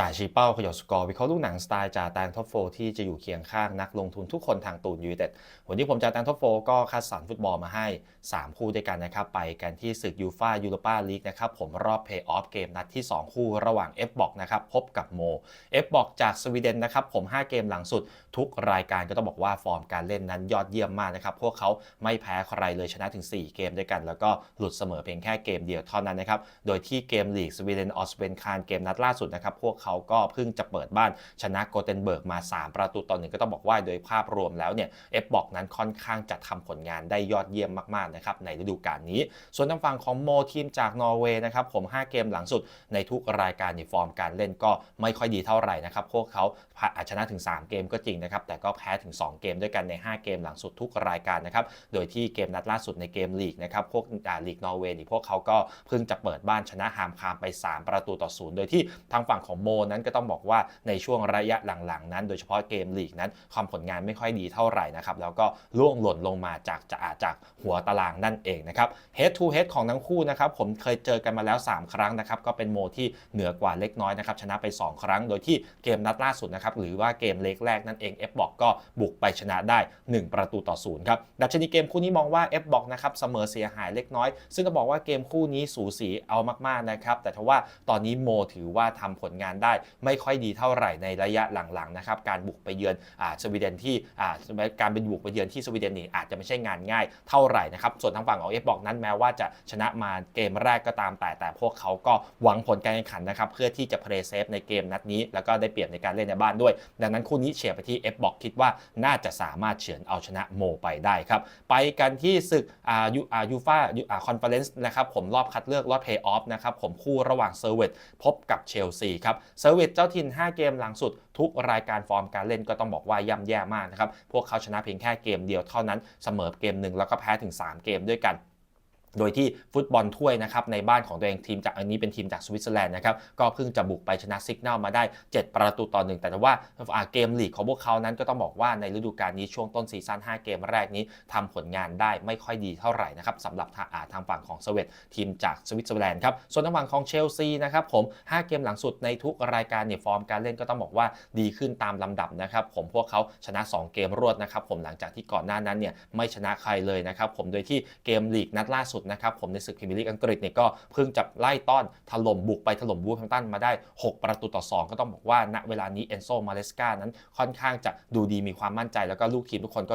จ่ายชี้เป้าขยอสกอร์วิเคราะห์ลูกหนังสไตล์จ่าแตงท็อปโฟที่จะอยู่เคียงข้างนักลงทุนทุกคนทางตูนยูเต็ดวันนี้ผมจ่าแตงท็อปโฟก็คัดสรรฟุตบอลมาให้ 3 คู่ด้วยกันนะครับ ไปกันที่ศึกยูฟายูโรปาลีกนะครับ ผมรอบเพย์ออฟเกมนัดที่ 2 คู่ระหว่าง F บอกนะครับ พบกับโม F บอกจากสวีเดนนะครับ ผม 5 เกมหลังสุด ทุกรายการก็ต้องบอกว่าฟอร์มการเล่นนั้นยอดเยี่ยมมากนะครับพวกเขาไม่แพ้ใครเลยชนะถึง 4 เกมด้วยกัน แล้วก็หลุดเสมอเพียงแค่เกมเดียวเท่านั้นนะครับโดยที่เกมลีกสวีเดนออสเวนคานเกมนัดล่าสุดนะครับพวกเขาก็เพิ่งจะเปิดบ้านชนะโกเทนเบิร์กมา 3 ประตูต่อหนึ่งก็ต้องบอกว่าโดยภาพรวมแล้วเนี่ยเอฟบอกนั้นค่อนข้างจะทำผลงานได้ยอดเยี่ยมมากๆนะครับในฤดูกาลนี้ ส่วนทางฝั่งของโมทีมจากนอร์เวย์นะครับผม 5 เกมหลังสุดในทุกรายการในฟอร์มการเล่นก็ไม่ค่อยดีเท่าไหร่นะครับพวกเขาอาจชนะถึง 3 เกมก็จริงนะครับแต่ก็แพ้ถึง 2 เกมด้วยกันใน 5 เกมหลังสุดทุกรายการนะครับโดยที่เกมนัดล่าสุดในเกมลีกนะครับพวกลีกนอร์เวย์นี่พวกเขาก็เพิ่งจะเปิดบ้านชนะฮามคามไป 3 ประตูต่อศูนย์โดยที่ทางฝั่งของโมนั้นก็ต้องบอกว่าในช่วงระยะหลังๆ นั้น โดยเฉพาะเกมลีกนั้นความผลงานไม่ค่อยดีเท่าไหร่นะครับแล้วก็ล่วงหล่นลงมาจากจะอาจากหัวตารางนั่นเองนะครับ head to head ของทั้งคู่นะครับผมเคยเจอกันมาแล้ว 3 ครั้งนะครับก็เป็นโมที่เหนือกว่าเล็กน้อยนะครับชนะไป 2 ครั้ง โดยที่เกมนัดล่าสุดนะครับหรือว่าเกมเล็กแรกนั่นเอง F บอกก็บุกไปชนะได้ 1 ประตูต่อศูนย์ครับดัชนีเกมคู่นี้มองว่า F บอกนะครับเสมอเสียหายเล็กน้อย ซึ่งก็บอกว่าเกมคู่นี้สูสีเอามากๆนะครับแต่ทว่าตอนนี้โมถือว่าทำผลงานได้ไม่ค่อยดีเท่าไหร่ในระยะหลังๆนะครับการบุกไปเยือนอสวีเดนที่การเป็นบุกไปเยือนที่สวีเดนนี่อาจจะไม่ใช่งานง่ายเท่าไหร่นะครับส่วนทางฝั่งของ F บอกนั้นแม้ว่าจะชนะมาเกมแรกก็ตามแต่แต่พวกเขาก็หวังผลการแข่งขันนะครับเพื่อที่จะเพลย์เซฟในเกมนัดนี้ แล้วก็ได้เปรียบในการเล่นในบ้านด้วย ดังนั้นคู่นี้เฉียดไปที่ F บอกคิดว่าน่าจะสามารถเฉือนเอาชนะโมไปได้ครับไปกันที่ศึกยูอ่ายูฟาอ่าคอนเฟอเรนซ์นะครับผมรอบคัดเลือกรอบเพย์ออฟนะครับผมคู่ระหว่างเซอร์เวตพบกับเชลซีครับเซอร์วิสเจ้าถิ่น 5 เกมหลังสุด ทุกรายการฟอร์มการเล่นก็ต้องบอกว่าย่ำแย่มากนะครับ พวกเขาชนะเพียงแค่เกมเดียวเท่านั้น เสมอเกมหนึ่งแล้วก็แพ้ถึง 3 เกมด้วยกัน โดยที่ฟุตบอลถ้วยนะครับในบ้านของตัวเองทีมจากอันนี้เป็นทีมจากสวิตเซอร์แลนด์นะครับก็เพิ่งจะบุกไปชนะซิกแนลมาได้ 7 ประตูต่อหนึ่งแต่ว่าเกมลีกของพวกเขานั้นก็ต้องบอกว่าในฤดูกาลนี้ช่วงต้นซีซั่น5 เกมแรกนี้ทำผลงานได้ไม่ค่อยดีเท่าไหร่นะครับสำหรับทางฝั่งของสวีเดนทีมจากสวิตเซอร์แลนด์ครับส่วนทางฝั่งของเชลซีนะครับผม 5 เกมหลังสุดในทุกรายการเนี่ยฟอร์มการเล่นก็ต้องบอกว่าดีขึ้นตามลำดับนะครับผมพวกเขาชนะ 2 เกมรวดนะครับผมหลังจากที่ก่อนหน้านั้นเนี่ยไม่ชนะใครเลยนะครับผมโดยที่เกมลีกนัดล่าสุดนะครับผมในศึกพรีเมียร์ลีกอังกฤษเนี่ยก็เพิ่งจะไล่ต้อนถล่มบุกไปถล่มบูฟแฮมตันมาได้ 6 ประตูต่อ 2 ก็ต้องบอกว่าณเวลานี้เอนโซมาเลสกานั้นค่อนข้างจะดูดีมีความมั่นใจ แล้วก็ลูกทีมทุกคนก็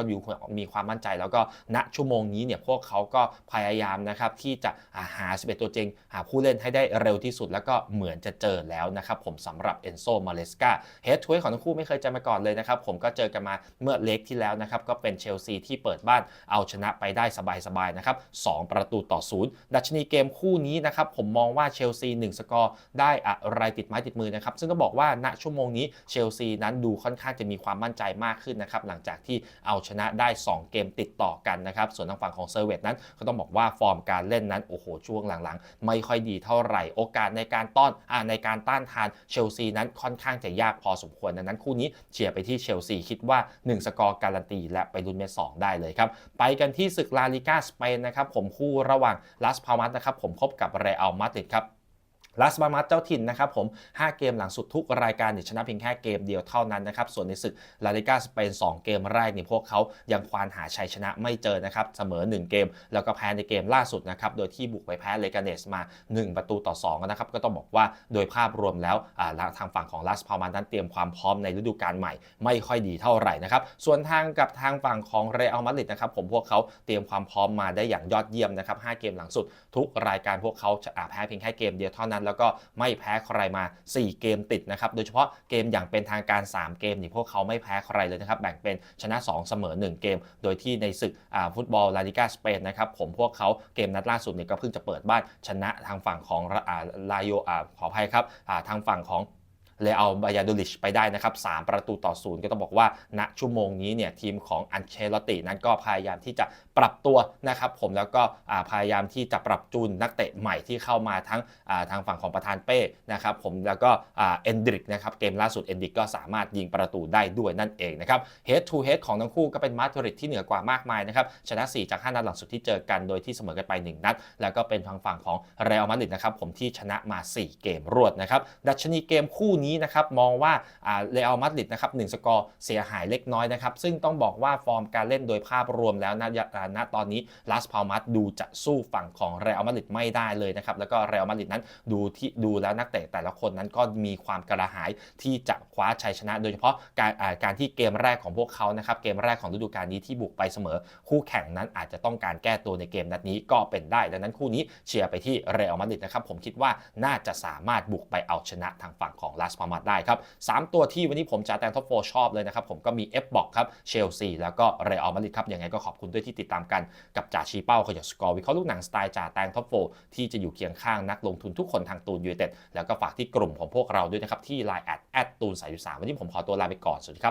มีความมั่นใจ แล้วก็ณชั่วโมงนี้เนี่ยพวกเขาก็พยายามนะครับที่จะหา 11 ตัวจริง หาผู้เล่นให้ได้เร็วที่สุด แล้วก็เหมือนจะเจอแล้วนะครับผมสำหรับเอนโซมาเลสกาเฮดทวของทั้งคู่ไม่เคยเจอมาก่อนเลยนะครับผมก็เจอกันมาเมื่อเล็กที่แล้วนะครับก็เป็นเชลซีที่เปิดบ้านเอาชนะไปได้สบายๆนะครับ2ประตูต่อศูนย์ดัชนีเกมคู่นี้นะครับผมมองว่าเชลซี1สกอร์ได้อะไรติดไม้ติดมือนะครับซึ่งก็บอกว่าณชั่วโมงนี้เชลซีนั้นดูค่อนข้างจะมีความมั่นใจมากขึ้นนะครับหลังจากที่เอาชนะได้ 2 เกมติดต่อกันนะครับส่วนทางฝั่งของเซอร์เวตนั้นก็ต้องบอกว่าฟอร์มการเล่นนั้นโอ้โหช่วงหลังๆ ไม่ค่อยดีเท่าไหร่โอกาสในการต้อนอในการต้านทานเชลซีนั้นค่อนข้างจะยากพอสมควรดังนั้นคู่นี้เชียร์ไปที่เชลซีคิดว่า 1 สกอร์การันตีและไปลุ้นเมสองได้เลยครับไปกันที่ศึกลาลิกาสเปนนะครับผมคู่ระหว่างลาสพามัสนะครับผมพบกับเรอัลมาดริดครับ ลาสบามัสเจ้าถิ่นนะครับผม 5 เกมหลังสุดทุกรายการเนี่ยชนะเพียงแค่เกมเดียวเท่านั้นนะครับ ส่วนในศึกลาลิกาสเปน 2 เกมแรกเนี่ยพวกเขายังควานหาชัยชนะไม่เจอนะครับ เสมอ 1 เกม แล้วก็แพ้ในเกมล่าสุดนะครับ โดยที่บุกไปแพ้เลกาเนสมา 1 ประตูต่อ2นะครับ ก็ต้องบอกว่าโดยภาพรวมแล้วทางฝั่งของลาสพามันนั้นเตรียมความพร้อมในฤดูกาลใหม่ไม่ค่อยดีเท่าไหร่นะครับ ส่วนทางกับทางฝั่งของเรอัลมาดริดนะครับผมพวกเขาเตรียมความพร้อมมาได้อย่างยอดเยี่ยมนะครับ5เกมหลังสุด ทุกรายการพวกเขาแพ้เพียงแค่เกมเดียวเท่านั้นแล้วก็ไม่แพ้ใครมา 4 เกมติดนะครับ โดยเฉพาะเกมอย่างเป็นทางการ 3 เกมนี่พวกเขาไม่แพ้ใครเลยนะครับ แบ่งเป็นชนะ 2 เสมอ 1 เกม โดยที่ในศึกฟุตบอลลาลิกาสเปนนะครับผมพวกเขาเกมนัดล่าสุดเนี่ยก็เพิ่งจะเปิดบ้านชนะทางฝั่งของลาโยขออภัยครับทางฝั่งของ เลเอาบายาดูลิชไปได้นะครับ3ประตูต่อศูนย์ก็ต้องบอกว่าณชั่วโมงนี้เนี่ยทีมของอันเชลตินั้นก็พยายามที่จะปรับตัวนะครับผมแล้วก็พยายามที่จะปรับจูนนักเตะใหม่ที่เข้ามาทั้งทางฝั่งของประธานเป้นะครับผมแล้วก็เอนดริกนะครับเกมล่าสุดเอนดริกก็สามารถยิงประตูได้ด้วยนั่นเองนะครับ head to head ของทั้งคู่ก็เป็นมาดริดที่เหนือกว่ามากมายนะครับชนะ 4 จาก 5 นัดหลังสุดที่เจอกันโดยที่เสมอกันไป 1 นัด แล้วก็เป็นทางฝั่งของเรอัลมาดริดนะครับผมที่ชนะมา 4 เกมรวดนะครับดัชนีเกมคู่นี้นะครับมองว่าเรอัลมาดริดนะครับหสกอร์เสียหายเล็กน้อยนะครับ ซึ่งต้องบอกว่าฟอร์มการเล่นโดยภาพรวมแล้วณอ่าณตอนนี้ลาสพาลมัสดูจะสู้ฝั่งของเรอัลมาดริดไม่ได้เลยนะครับ แล้วก็เรอัลมาดริดนั้นดูที่ดูแล้วนักเตะแต่ละคนนั้นก็มีความกระหายที่จะคว้าชัยชนะ โดยเฉพาะการการที่เกมแรกของพวกเขานะครับเกมแรกของฤดูกาลนี้ที่บุกไปเสมอ คู่แข่งนั้นอาจจะต้องการแก้ตัวในเกมนัดนี้ก็เป็นได้ ดังนั้นคู่นี้เชียร์ไปที่เรอัลมาดริดนะครับผมคิดว่าน่าจะสามารถบุกไปเอาชนะทางฝั่งของลาสพามัดได้ครับสามตัวที่วันนี้ผมจ่าแตงท็อปโฟชอบเลยนะครับผมก็มีเอฟบอกครับเชลซีแล้วก็เรอัลมาดริดครับยังไงก็ขอบคุณด้วยที่ติดตามกันกับจ่าชีเป้าขยับสกอร์วิเคราะห์ลูกหนังสไตล์จ่าแตงท็อปโฟที่จะอยู่เคียงข้างนักลงทุนทุกคนทางตูนยูเต็ดแล้วก็ฝากที่กลุ่มของพวกเราด้วยนะครับที่ Line แอดแอดตูนสายสามวันนี้ผมขอตัวลาไปก่อนสวัสดีครับ